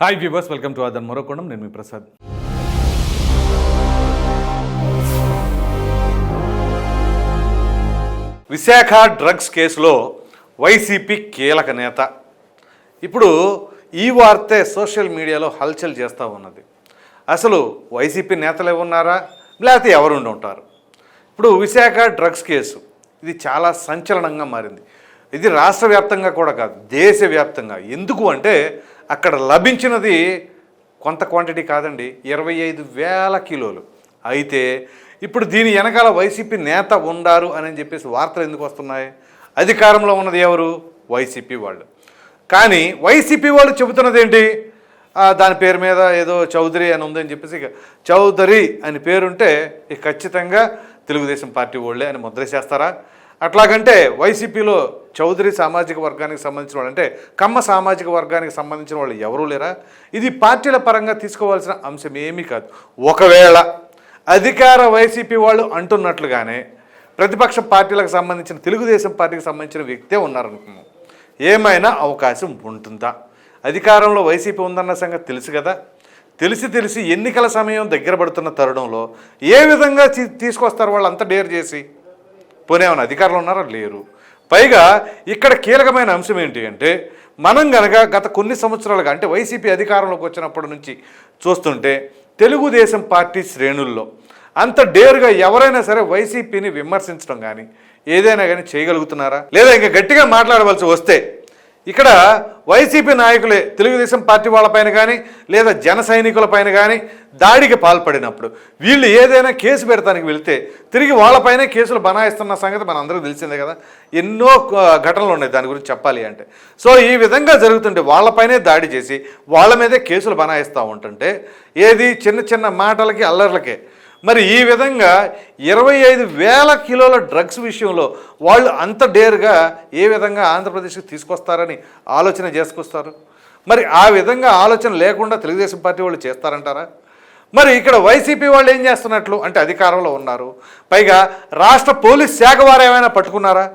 Hi viewers welcome to అదన్ మరోకోణం నేను మీ ప్రసాద్ విశాఖ డ్రగ్స్ కేసులో వైసీపీ కీలక నేత ఇప్పుడు ఈ వార్తే సోషల్ మీడియాలో హల్చల్ చేస్తూ ఉన్నది అసలు వైసీపీ నేతలు ఉన్నారా లేకపోతే ఎవరు ఉండి ఉంటారు ఇప్పుడు విశాఖ డ్రగ్స్ కేసు ఇది చాలా సంచలనంగా మారింది ఇది రాష్ట్ర వ్యాప్తంగా కూడా కాదు దేశవ్యాప్తంగా ఎందుకు అంటే అక్కడ లభించినది కొంత క్వాంటిటీ కాదండి ఇరవై ఐదు వేల కిలోలు. అయితే ఇప్పుడు దీని వెనకాల వైసీపీ నేత ఉండారు అని చెప్పేసి వార్తలు ఎందుకు వస్తున్నాయి? అధికారంలో ఉన్నది ఎవరు? వైసీపీ వాళ్ళు. కానీ వైసీపీ వాళ్ళు చెబుతున్నది ఏంటి? దాని పేరు మీద ఏదో చౌదరి అని ఉందని చెప్పేసి ఇక చౌదరి అని పేరుంటే ఇక ఖచ్చితంగా తెలుగుదేశం పార్టీ వాళ్ళే అని ముద్ర చేస్తారా? అట్లాగంటే వైసీపీలో చౌదరి సామాజిక వర్గానికి సంబంధించిన వాళ్ళు అంటే కమ్మ సామాజిక వర్గానికి సంబంధించిన వాళ్ళు ఎవరూ లేరా? ఇది పార్టీల పరంగా తీసుకోవాల్సిన అంశం ఏమీ కాదు. ఒకవేళ అధికార వైసీపీ వాళ్ళు అంటున్నట్లుగానే ప్రతిపక్ష పార్టీలకు సంబంధించిన తెలుగుదేశం పార్టీకి సంబంధించిన వ్యక్తే ఉన్నారనుకున్నాం ఏమైనా అవకాశం ఉంటుందా? అధికారంలో వైసీపీ ఉందన్న సంగతి తెలుసు కదా? తెలిసి తెలిసి ఎన్నికల సమయం దగ్గర పడుతున్న తరుణంలో ఏ విధంగా తీసుకొస్తారు వాళ్ళు అంత డేర్ చేసి? పోనీ ఏమైనా అధికారులు ఉన్నారా? లేరు. పైగా ఇక్కడ కీలకమైన అంశం ఏంటి అంటే మనం గనక గత కొన్ని సంవత్సరాలుగా అంటే వైసీపీ అధికారంలోకి వచ్చినప్పటి నుంచి చూస్తుంటే తెలుగుదేశం పార్టీ శ్రేణుల్లో అంత డేరుగా ఎవరైనా సరే వైసీపీని విమర్శించడం కానీ ఏదైనా కానీ చేయగలుగుతున్నారా? లేదా ఇంకా గట్టిగా మాట్లాడవలసి వస్తే ఇక్కడ వైసీపీ నాయకులే తెలుగుదేశం పార్టీ వాళ్ళపైన కానీ లేదా జన సైనికులపైన కానీ దాడికి పాల్పడినప్పుడు వీళ్ళు ఏదైనా కేసు పెడతానికి వెళితే తిరిగి వాళ్ళపైనే కేసులు బనాయిస్తున్న సంగతి మన అందరికీ తెలిసిందే కదా. ఎన్నో ఘటనలు ఉన్నాయి దాని గురించి చెప్పాలి అంటే. సో ఈ విధంగా జరుగుతుంటే వాళ్ళపైనే దాడి చేసి వాళ్ళ మీదే కేసులు బనాయిస్తూ ఉంటుంటే ఏది చిన్న చిన్న మాటలకి అల్లర్లకే మరి ఈ విధంగా ఇరవై ఐదు వేల కిలోల డ్రగ్స్ విషయంలో వాళ్ళు అంత డేర్గా ఏ విధంగా ఆంధ్రప్రదేశ్కి తీసుకొస్తారని ఆలోచన చేసుకొస్తారు? మరి ఆ విధంగా ఆలోచన లేకుండా తెలుగుదేశం పార్టీ వాళ్ళు చేస్తారంటారా? మరి ఇక్కడ వైసీపీ వాళ్ళు ఏం చేస్తున్నట్లు? అంటే అధికారంలో ఉన్నారు. పైగా రాష్ట్ర పోలీస్ శాఖ వారు ఏమైనా పట్టుకున్నారా?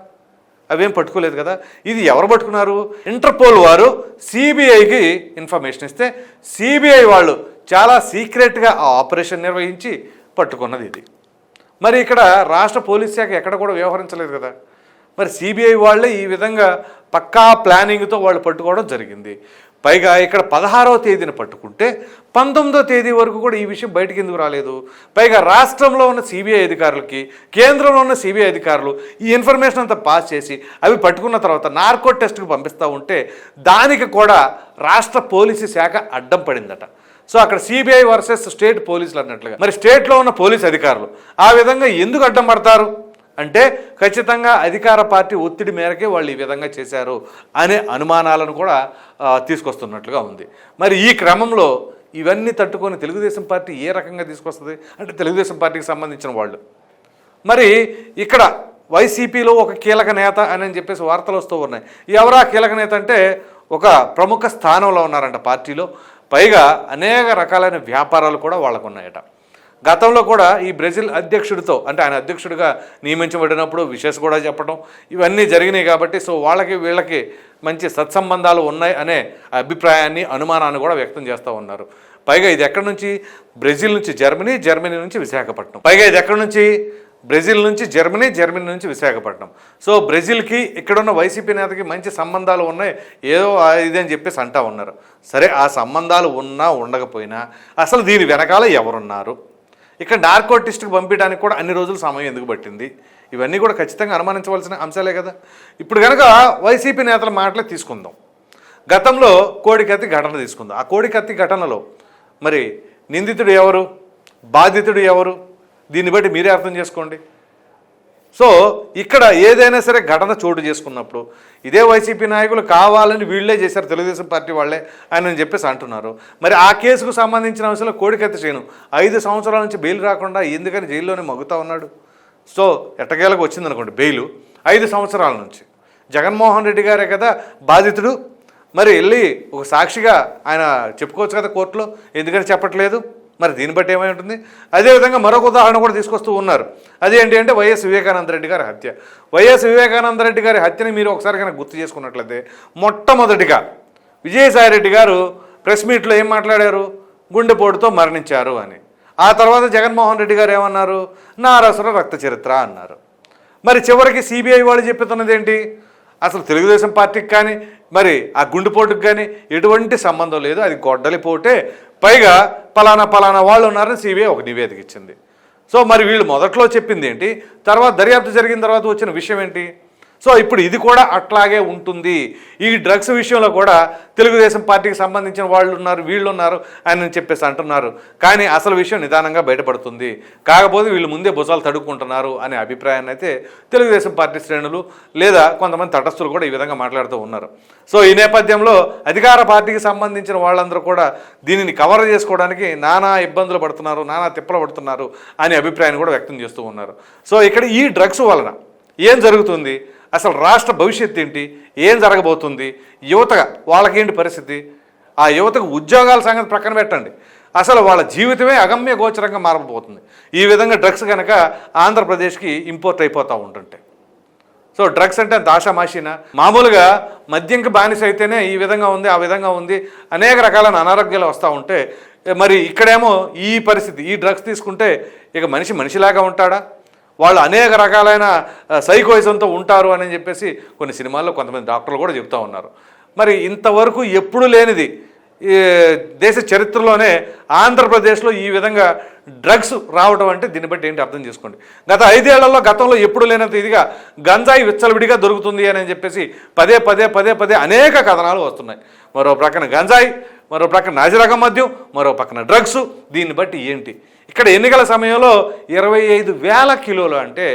అవేం పట్టుకోలేదు కదా. ఇది ఎవరు పట్టుకున్నారు? ఇంటర్పోల్ వారు సిబిఐకి ఇన్ఫర్మేషన్ ఇస్తే సిబిఐ వాళ్ళు చాలా సీక్రెట్గా ఆ ఆపరేషన్ నిర్వహించి పట్టుకున్నది ఇది. మరి ఇక్కడ రాష్ట్ర పోలీస్ శాఖ ఎక్కడ కూడా వ్యవహరించలేదు కదా. మరి సిబిఐ వాళ్ళే ఈ విధంగా పక్కా ప్లానింగ్తో వాళ్ళు పట్టుకోవడం జరిగింది. పైగా ఇక్కడ పదహారవ తేదీన పట్టుకుంటే పంతొమ్మిదో తేదీ వరకు కూడా ఈ విషయం బయటకు ఎందుకు రాలేదు? పైగా రాష్ట్రంలో ఉన్న సిబిఐ అధికారులకి కేంద్రంలో ఉన్న సిబిఐ అధికారులు ఈ ఇన్ఫర్మేషన్ అంతా పాస్ చేసి అవి పట్టుకున్న తర్వాత నార్కో టెస్ట్కి పంపిస్తూ ఉంటే దానికి కూడా రాష్ట్ర పోలీసు శాఖ అడ్డం పడిందట. సో అక్కడ సిబిఐ వర్సెస్ స్టేట్ పోలీసులు అన్నట్లుగా. మరి స్టేట్లో ఉన్న పోలీస్ అధికారులు ఆ విధంగా ఎందుకు అడ్డం పడతారు? అంటే ఖచ్చితంగా అధికార పార్టీ ఒత్తిడి మేరకే వాళ్ళు ఈ విధంగా చేశారు అనే అనుమానాలను కూడా తీసుకొస్తున్నట్లుగా ఉంది. మరి ఈ క్రమంలో ఇవన్నీ తట్టుకొని తెలుగుదేశం పార్టీ ఏ రకంగా తీసుకొస్తుంది? అంటే తెలుగుదేశం పార్టీకి సంబంధించిన వాళ్ళు. మరి ఇక్కడ వైసీపీలో ఒక కీలక నేత అని చెప్పేసి వార్తలు వస్తూ ఉన్నాయి. ఎవరా కీలక నేత అంటే ఒక ప్రముఖ స్థానంలో ఉన్నారంట పార్టీలో. పైగా అనేక రకాలైన వ్యాపారాలు కూడా వాళ్ళకు ఉన్నాయట గతంలో కూడా ఈ బ్రెజిల్ అధ్యక్షుడితో అంటే ఆయన అధ్యక్షుడిగా నియమించబడినప్పుడు విషెస్ కూడా చెప్పడం ఇవన్నీ జరిగినాయి కాబట్టి సో వాళ్ళకి వీళ్ళకి మంచి సత్సంబంధాలు ఉన్నాయి అనే అభిప్రాయాన్ని అనుమానాన్ని కూడా వ్యక్తం చేస్తూ ఉన్నారు. పైగా ఇది ఎక్కడి నుంచి? బ్రెజిల్ నుంచి జర్మనీ జర్మనీ నుంచి విశాఖపట్నం. పైగా ఇది ఎక్కడి నుంచి? బ్రెజిల్ నుంచి జర్మనీ జర్మనీ నుంచి విశాఖపట్నం. సో బ్రెజిల్కి ఇక్కడున్న వైసీపీ నేతకి మంచి సంబంధాలు ఉన్నాయి. ఏదో ఇది అని చెప్పేసి అంటా ఉన్నారు. సరే ఆ సంబంధాలు ఉన్నా ఉండకపోయినా అసలు దీని వెనకాల ఎవరున్నారు? ఇక్కడ నార్కోటిస్ట్కి పంపించడానికి కూడా అన్ని రోజులు సమయం ఎందుకు పట్టింది? ఇవన్నీ కూడా ఖచ్చితంగా అనుమానించవలసిన అంశాలే కదా. ఇప్పుడు కనుక వైసీపీ నేతల మాటలే తీసుకుందాం. గతంలో కోడికత్తి ఘటన తీసుకుందాం. ఆ కోడికత్తి ఘటనలో మరి నిందితుడు ఎవరు? బాధితుడు ఎవరు? దీన్ని బట్టి మీరే అర్థం చేసుకోండి. సో ఇక్కడ ఏదైనా సరే ఘటన చోటు చేసుకున్నప్పుడు ఇదే వైసీపీ నాయకులు కావాలని వీళ్ళే చేశారు తెలుగుదేశం పార్టీ వాళ్ళే అని చెప్పేసి అంటున్నారు. మరి ఆ కేసుకు సంబంధించిన అంశంలో కోడికెత్త చేయను. ఐదు సంవత్సరాల నుంచి బెయిల్ రాకుండా ఎందుకని జైల్లోనే మగుతా ఉన్నాడు? సో ఎట్టకేలకు వచ్చిందనుకోండి బెయిలు. ఐదు సంవత్సరాల నుంచి. జగన్మోహన్ రెడ్డి గారే కదా బాధితుడు. మరి వెళ్ళి ఒక సాక్షిగా ఆయన చెప్పుకోవచ్చు కదా కోర్టులో ఎందుకని చెప్పట్లేదు? మరి దీన్ని బట్టి ఏమై ఉంటుంది? అదేవిధంగా మరొక ఉదాహరణ కూడా తీసుకొస్తూ ఉన్నారు. అదేంటి అంటే వైఎస్ వివేకానంద రెడ్డి గారి హత్య. వైఎస్ వివేకానంద రెడ్డి గారి హత్యని మీరు ఒకసారి కనుక గుర్తు చేసుకున్నట్లయితే మొట్టమొదటిగా విజయసాయి రెడ్డి గారు ప్రెస్ మీట్లో ఏం మాట్లాడారు? గుండెపోటుతో మరణించారు అని. ఆ తర్వాత జగన్మోహన్ రెడ్డి గారు ఏమన్నారు? నారసుర రక్త చరిత్ర అన్నారు. మరి చివరికి సిబిఐ వాళ్ళు చెప్పుతున్నది ఏంటి? అసలు తెలుగుదేశం పార్టీకి కానీ మరి ఆ గుండెపోటుకు కానీ ఎటువంటి సంబంధం లేదు. అది గొడ్డలిపోటే పైగా పలానా పలానా వాళ్ళు ఉన్నారని సిబిఐ ఒక నివేదిక ఇచ్చింది. సో మరి వీళ్ళు మొదట్లో చెప్పింది ఏంటి? తర్వాత దర్యాప్తు జరిగిన తర్వాత వచ్చిన విషయం ఏంటి? సో ఇప్పుడు ఇది కూడా అట్లాగే ఉంటుంది. ఈ డ్రగ్స్ విషయంలో కూడా తెలుగుదేశం పార్టీకి సంబంధించిన వాళ్ళు ఉన్నారు వీళ్ళు ఉన్నారు అని చెప్పేసి అంటున్నారు. కానీ అసలు విషయం నిదానంగా బయటపడుతుంది. కాకపోతే వీళ్ళు ముందే భుజాలు తడుక్కుంటున్నారు అనే అభిప్రాయాన్ని అయితే తెలుగుదేశం పార్టీ శ్రేణులు లేదా కొంతమంది తటస్థులు కూడా ఈ విధంగా మాట్లాడుతూ ఉన్నారు. సో ఈ నేపథ్యంలో అధికార పార్టీకి సంబంధించిన వాళ్ళందరూ కూడా దీనిని కవర్ చేసుకోవడానికి నానా ఇబ్బందులు పడుతున్నారు నానా తిప్పలు పడుతున్నారు అనే అభిప్రాయాన్ని కూడా వ్యక్తం చేస్తూ ఉన్నారు. సో ఇక్కడ ఈ డ్రగ్స్ వలన ఏం జరుగుతుంది? అసలు రాష్ట్ర భవిష్యత్తు ఏంటి? ఏం జరగబోతుంది? యువత వాళ్ళకేంటి పరిస్థితి? ఆ యువతకు ఉద్యోగాల సంగతి ప్రక్కన పెట్టండి. అసలు వాళ్ళ జీవితమే అగమ్య గోచరంగా మారబోతుంది. ఈ విధంగా డ్రగ్స్ కనుక ఆంధ్రప్రదేశ్కి ఇంపోర్ట్ అయిపోతూ ఉంటుంటే. సో డ్రగ్స్ అంటే అంత మామూలుగా మద్యంకి బానిస అయితేనే ఈ విధంగా ఉంది ఆ విధంగా ఉంది అనేక రకాలైన అనారోగ్యాలు వస్తూ ఉంటే మరి ఇక్కడేమో ఈ పరిస్థితి ఈ డ్రగ్స్ తీసుకుంటే ఇక మనిషి మనిషిలాగా ఉంటాడా? వాళ్ళు అనేక రకాలైన సైకోయిజంతో ఉంటారు అని చెప్పేసి కొన్ని సినిమాల్లో కొంతమంది డాక్టర్లు కూడా చెప్తా ఉన్నారు. మరి ఇంతవరకు ఎప్పుడు లేనిది దేశ చరిత్రలోనే ఆంధ్రప్రదేశ్లో ఈ విధంగా డ్రగ్స్ రావడం అంటే దీన్ని బట్టి ఏంటి అర్థం చేసుకోండి. గత ఐదేళ్ళలో గతంలో ఎప్పుడు లేనంత ఇదిగా గంజాయి విచ్చలవిడిగా దొరుకుతుంది అని చెప్పేసి పదే పదే పదే పదే అనేక కథనాలు వస్తున్నాయి. మరో ప్రక్కన గంజాయి మరో ప్రక్కన నాజిరకం మద్యం మరో పక్కన డ్రగ్స్. దీన్ని బట్టి ఏంటి? ఇక్కడ ఎన్నికల సమయంలో ఇరవై ఐదు వేల కిలోలు అంటే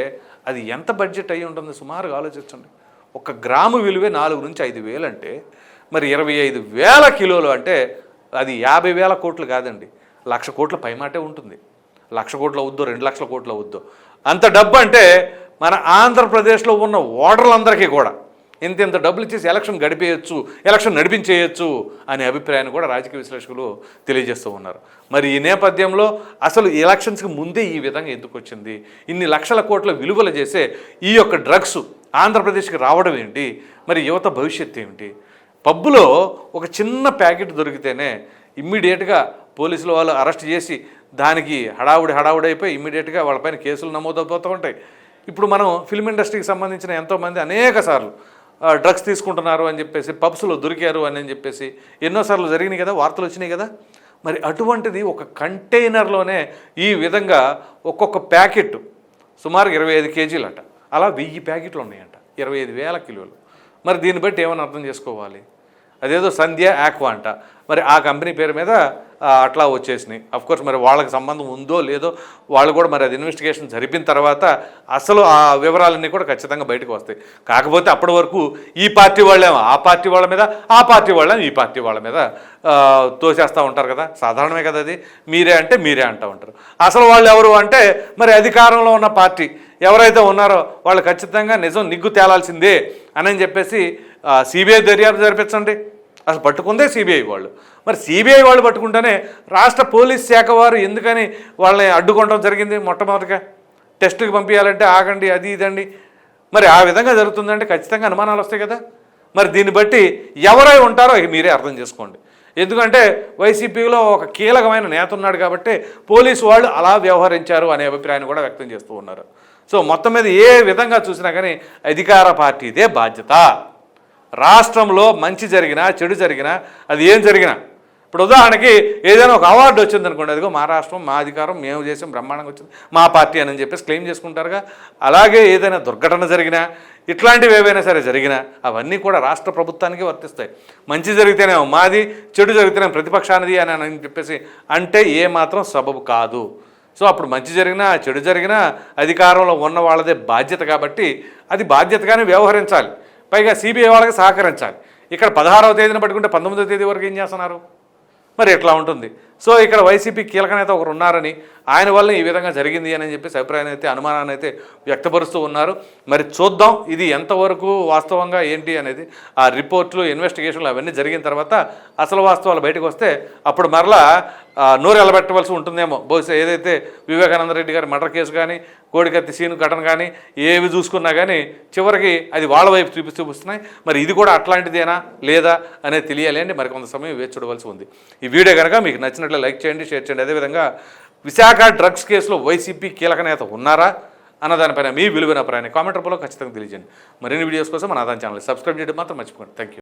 అది ఎంత బడ్జెట్ అయి ఉంటుంది? సుమారుగా ఆలోచించండి. ఒక గ్రాము విలువే నాలుగు నుంచి ఐదు వేలు అంటే మరి ఇరవై ఐదు వేల కిలోలు అంటే అది యాభై వేల కోట్లు కాదండి. లక్ష కోట్ల పైమాటే ఉంటుంది. లక్ష కోట్లు అవుద్దో రెండు లక్షల కోట్లు అవుద్దో. అంత డబ్బు అంటే మన ఆంధ్రప్రదేశ్లో ఉన్న ఓటర్లందరికీ కూడా ఇంత ఇంత డబ్బులు ఇచ్చేసి ఎలక్షన్ గడిపేయచ్చు ఎలక్షన్ నడిపించేయచ్చు అనే అభిప్రాయాన్ని కూడా రాజకీయ విశ్లేషకులు తెలియజేస్తూ ఉన్నారు. మరి ఈ నేపథ్యంలో అసలు ఎలక్షన్స్కి ముందే ఈ విధంగా ఎందుకు వచ్చింది? ఇన్ని లక్షల కోట్ల విలువలు చేసే ఈ యొక్క డ్రగ్స్ ఆంధ్రప్రదేశ్కి రావడం ఏంటి? మరి యువత భవిష్యత్తు ఏమిటి పబ్బులో ఒక చిన్న ప్యాకెట్ దొరికితేనే ఇమ్మీడియట్గా పోలీసులు వాళ్ళు అరెస్ట్ చేసి దానికి హడావుడి హడావుడి అయిపోయి ఇమ్మీడియట్గా వాళ్ళపైన కేసులు నమోదవుతూ ఉంటాయి. ఇప్పుడు మనం ఫిల్మ్ ఇండస్ట్రీకి సంబంధించిన ఎంతోమంది అనేక సార్లు డ్రగ్స్ తీసుకుంటున్నారు అని చెప్పేసి పబ్స్లో దొరికారు అని అని చెప్పేసి ఎన్నోసార్లు జరిగినాయి కదా వార్తలు వచ్చినాయి కదా. మరి అటువంటిది ఒక కంటైనర్లోనే ఈ విధంగా ఒక్కొక్క ప్యాకెట్ సుమారు ఇరవై ఐదు కేజీలట. అలా వెయ్యి ప్యాకెట్లు ఉన్నాయంట ఇరవై ఐదు వేల కిలోలు. మరి దీన్ని బట్టి ఏమైనా అర్థం చేసుకోవాలి? అదేదో సంధ్య ఆక్వా అంట. మరి ఆ కంపెనీ పేరు మీద అట్లా వచ్చేసినాయి. కోర్స్ మరి వాళ్ళకి సంబంధం ఉందో లేదో వాళ్ళు కూడా మరి అది ఇన్వెస్టిగేషన్ జరిపిన తర్వాత అసలు ఆ వివరాలన్నీ కూడా ఖచ్చితంగా బయటకు వస్తాయి. కాకపోతే అప్పటి వరకు ఈ పార్టీ వాళ్ళేమో ఆ పార్టీ వాళ్ళ మీద ఆ పార్టీ వాళ్ళేమో ఈ పార్టీ వాళ్ళ మీద తోసేస్తూ ఉంటారు కదా. సాధారణమే కదా అది. మీరే అంటే మీరే అంటూ ఉంటారు. అసలు వాళ్ళు ఎవరు అంటే మరి అధికారంలో ఉన్న పార్టీ. ఎవరైతే ఉన్నారో వాళ్ళు ఖచ్చితంగా నిజం నిగ్గు తేలాల్సిందే అని చెప్పేసి సిబిఐ దర్యాప్తు జరిపించండి. అసలు పట్టుకుందే సిబిఐ వాళ్ళు. మరి సిబిఐ వాళ్ళు పట్టుకుంటేనే రాష్ట్ర పోలీస్ శాఖ వారు ఎందుకని వాళ్ళని అడ్డుకోవడం జరిగింది మొట్టమొదటిగా? టెస్టుకి పంపించాలంటే ఆగండి అది ఇదండి. మరి ఆ విధంగా జరుగుతుందంటే ఖచ్చితంగా అనుమానాలు వస్తాయి కదా. మరి దీన్ని బట్టి ఎవరై ఉంటారో మీరే అర్థం చేసుకోండి. ఎందుకంటే వైసీపీలో ఒక కీలకమైన నేత ఉన్నాడు కాబట్టి పోలీసు వాళ్ళు అలా వ్యవహరించారు అనే అభిప్రాయాన్ని కూడా వ్యక్తం చేస్తూ ఉన్నారు. సో మొత్తం మీద ఏ విధంగా చూసినా కానీ అధికార పార్టీదే బాధ్యత. రాష్ట్రంలో మంచి జరిగినా చెడు జరిగినా అది ఏం జరిగినా. ఇప్పుడు ఉదాహరణకి ఏదైనా ఒక అవార్డు వచ్చింది అనుకోండి అదిగో మా రాష్ట్రం మా అధికారం మేము చేసాం బ్రహ్మాండంగా వచ్చింది మా పార్టీ అని చెప్పేసి క్లెయిమ్ చేసుకుంటారుగా. అలాగే ఏదైనా దుర్ఘటన జరిగినా ఇట్లాంటివి ఏవైనా సరే జరిగినా అవన్నీ కూడా రాష్ట్ర ప్రభుత్వానికి వర్తిస్తాయి. మంచి జరిగితేనే మాది చెడు జరిగితేనే ప్రతిపక్షానిది అని అని చెప్పేసి అంటే ఏ మాత్రం సబబు కాదు. సో అప్పుడు మంచి జరిగినా చెడు జరిగినా అధికారంలో ఉన్న వాళ్ళదే బాధ్యత కాబట్టి అది బాధ్యతగానే వ్యవహరించాలి. పైగా సిబిఐ వాళ్ళకి సహకరించాలి. ఇక్కడ పదహారవ తేదీన పట్టుకుంటే పంతొమ్మిదవ తేదీ వరకు ఏం చేస్తున్నారు? మరి ఎట్లా ఉంటుంది? సో ఇక్కడ వైసీపీ కీలక నేత ఒకరు ఉన్నారని ఆయన వల్ల ఈ విధంగా జరిగింది అని చెప్పేసి అభిప్రాయాన్ని అయితే అనుమానాన్ని అయితే వ్యక్తపరుస్తూ ఉన్నారు. మరి చూద్దాం ఇది ఎంతవరకు వాస్తవంగా ఏంటి అనేది ఆ రిపోర్ట్లు ఇన్వెస్టిగేషన్లు అవన్నీ జరిగిన తర్వాత అసలు వాస్తవాలు బయటకు వస్తే అప్పుడు మరలా నోరు ఎలబెట్టవలసి ఉంటుందేమో. బహుశా ఏదైతే వివేకానంద రెడ్డి గారి మర్డర్ కేసు కానీ కోడికత్తి సీను ఘటన కానీ ఏవి చూసుకున్నా కానీ చివరికి అది వాళ్ళ వైపు చూపి చూపిస్తున్నాయి. మరి ఇది కూడా అట్లాంటిదేనా లేదా అనేది తెలియాలి అండి. మరి కొంత సమయం వేచి చూడవలసి ఉంది. ఈ వీడియో కనుక మీకు నచ్చినట్లు లైక్ చేయండి షేర్ చేయండి. అదేవిధంగా విశాఖ డ్రగ్స్ కేసులో వైసీపీ కీలక నేత ఉన్నారా అన్న దానిపైన మీ విలువైన అభిప్రాయాన్ని కామెంట్ రూపంలో ఖచ్చితంగా తెలియజేయండి. మరిన్ని వీడియోస్ కోసం మన ఆదాయం ఛానల్ సబ్స్క్రైబ్ చేయడం మాత్రం మర్చిపోండి థ్యాంక్ యూ